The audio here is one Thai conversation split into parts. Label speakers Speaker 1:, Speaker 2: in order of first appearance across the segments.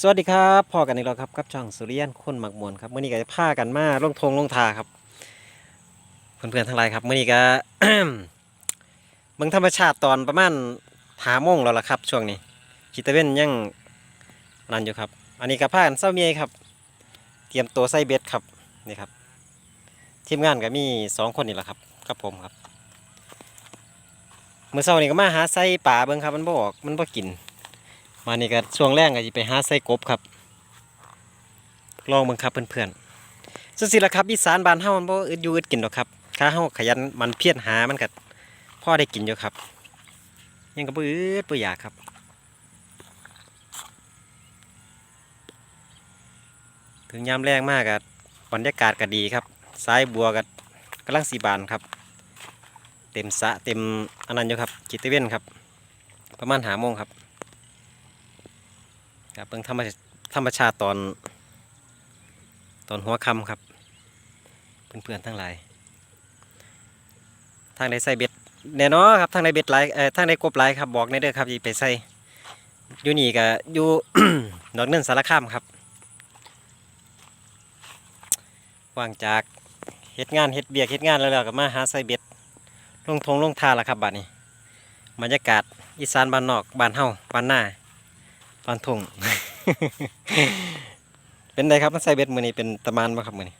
Speaker 1: สวัสดีครับพอกันอีกแล้วครับกับช่องสุริยันคนหมักมวนครับเมื่อนี้ก็จะพากันมาลงทงลงทาครับ เพื่อนๆทั้งหลายครับเมื่อนี้ก็เบิ่งธรรมชาติตอนประมาณหาโมงแล้วล่ะครับ ช่วงนี้ขีตะเว้นยังนั่นอยู่ครับ อันนี้ก็พากันเศร้าเมียครับ เตรียมตัวใส่เบ็ดครับนี่ครับทีมงานก็มีสองคนนี่แหละครับกับผมครับเมื่อเช้านี้ก็มาหาใส่ป่าเบิ่งครับ มันบอกมันบ่กิน มานี่ก็ช่วงแรกก็จะไปหาไส้กบครับ ลองเบิ่งคับเพื่อนๆสุดสิละครับอีสานบ้านเฮามันบ่อึดอยู่อึดกินดอกครับถ้าเฮาขยันมันเพียรหามันก็พ่อได้กินอยู่ครับ ยังก็บ่อึดบ่อยากครับถึงยามแรงมากก็บบรรยากาศก็ดีครับสายบัวก็กำลังสีบานครับ เต็มสะเต็มอันนั้นอยู่ครับจิตเวนครับ ประมาณหาโมงครับ ครับเบิ่งธรรมชธรรมชาติตอน ตอนหัวค่ำครับ เพื่อนๆทั้งหลาย ทางใดใส่เบ็ดแน่นอนครับทางใดเบ็ดหลเอ่อทางใดกบหลครับบอกในเด้อครับอย่าไปใส่อยู่นี่ก็อยู่ดอกเนินสารคามครับว่างจากเฮ็ดงานเฮ็ดเบียกเฮ็ดงานแล้วแล้วก็มาหาใส่เบ็ดลงทงลงทาละครับบัดนี้บรรยากาศอีสานบ้านนอกบ้านเฮาบ้านหน้า ปานทงเป็นไงครับมันใส่เบ็ดมือนี้เป็นตะมานบ่ครับมือนี้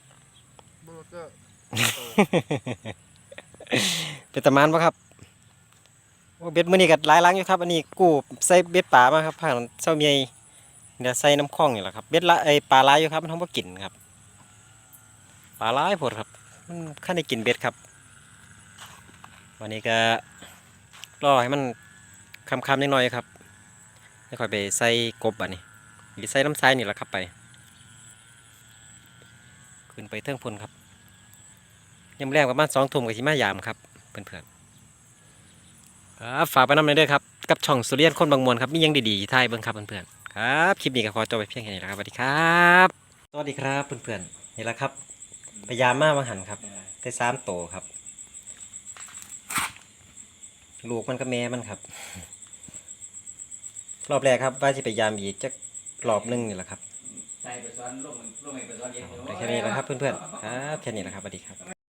Speaker 2: เบอร์เกอร์
Speaker 1: เป็นตะมานบ่ครับโอ้เบ็ดมือนี้ก็หลายหลังอยู่ครับ อันนี้กู้ใส่เบ็ดป่ามาครับผ่านเช้าเมียเดี๋ยวใส่น้ำคลองนี่แหละครับเบ็ดละไอยปลาหลายอยู่ครับมันทำบ่กินครับปลาหลายโพดครับมันขั้นได้กินเบ็ดครับ วันนี้ก็รอให้มันคำๆนิดหน่อยครับ แล้วค่อยไปใส่กบบัดนี้หรือใส่น้ำทรายนี่แหละครับไป ขึ้นไปเทิงพุ่นครับยามแรกประมาณสองทุ่มกับทีมายามครับเพื่อนๆครับฝากไปน้ำเลยเด้อครับกับช่องสุริยันคนบางมวลครับมียังดีๆท่ายเบิ่งครับเพื่อนๆครับคลิปนี้ก็ขอจบไปเพียงแค่นี้แหละครับสวัสดีครับสวัสดีครับเพื่อนๆนี่แหละครับพยายามมาบางหันครับได้สามโตครับ ลูกมันก็แม่มันครับ รอบแรกครับว่าจะไปยามอีกจักรอบหนึงนี่แหละครับ
Speaker 3: ใส่ไปซ้อนลงลงไปซ้อนเย็น
Speaker 1: ได้แค่นี้แหละครับเพื่อนๆครับแค่นี้แหละครับสวัสดีครับ